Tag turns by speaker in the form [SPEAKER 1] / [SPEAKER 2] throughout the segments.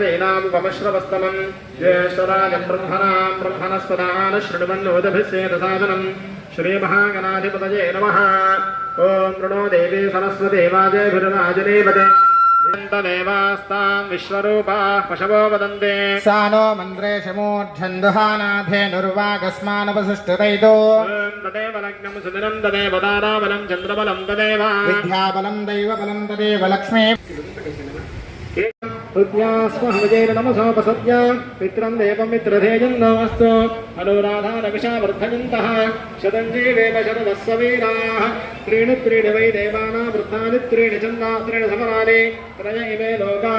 [SPEAKER 1] वेनामुपमश्रवस्तमम् ज्येष्ठराजम् ब्रह्मणाम् ब्रह्मणस्पदान शृण्वन्नोदभिषेदसादनम् श्रीमहागणाधिपतये नमः ॐ प्रणो देवी सरस्वती वाजभिर्वाजनेपदे देवास्ताम् विश्वरूपाः पशवो वदन्ते
[SPEAKER 2] सा नो मन्त्रेशमूर्धन्दुहानाथेनुर्वागस्मानवसुष्टुतैतो
[SPEAKER 1] ॐ तदेव लग्नम् सुदिनम् तदेव ताराबलम् चन्द्रबलम् तदेव
[SPEAKER 2] विद्याबलं दैवबलं तदेव लक्ष्मी ృత్యాస్మహమజైన
[SPEAKER 1] నమసోపసత్య మిత్రం దేవం మిత్రధేయం నమస్తు హలో రాధా రవిషా వర్ధయంత శతంజీవేవ శతమస్వ వీరా త్రీణి త్రీణి వై దేవానా వృద్ధాని త్రీణి చందా త్రీణి సమరాని త్రయ ఇవే లోకా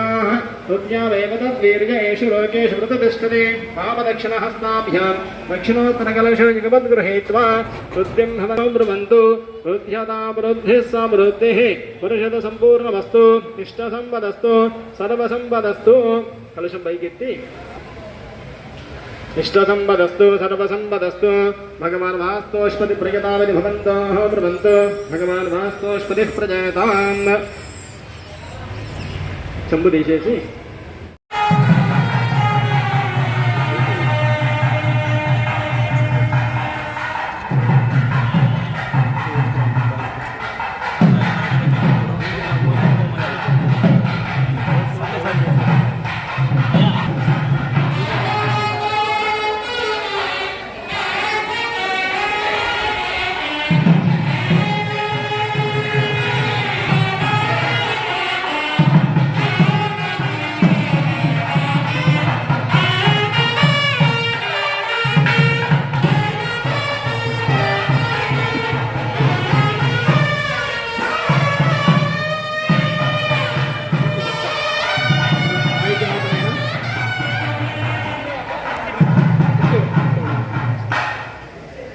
[SPEAKER 1] वैव तद्वीर्य एषु लोकेषु वृततिष्ठति पापदक्षिणहस्ताभ्याम् दक्षिणोत्तरकलशो युगपद्गृहीत्वा हृद्यम् भवनो ब्रुवन्तु हृद्यता वृद्धिः समृद्धिः పురుషద సంపూర్ణ వస్తు ఇష్ట సంపదస్తు సర్వ సంపదస్తు కలుషం పైకెత్తి ఇష్ట సంపదస్తు సర్వ సంపదస్తు భగవాన్ వాస్తోష్పతి ప్రజతావని భవంతో బ్రువంతు భగవాన్ వాస్తోష్పతి ప్రజాతాం చెంబు తీసేసి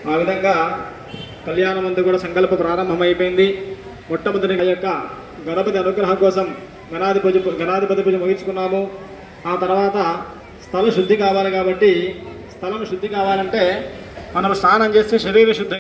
[SPEAKER 1] ఆ విధంగా కళ్యాణం అంతా కూడా సంకల్ప ప్రారంభమైపోయింది. మొట్టమొదటి యొక్క గణపతి అనుగ్రహం కోసం గణాధిపతి గణాధిపతి పూజ ముగించుకున్నాము. ఆ తర్వాత స్థల శుద్ధి కావాలి కాబట్టి స్థలం శుద్ధి కావాలంటే మనం స్నానం చేస్తే శరీర శుద్ధి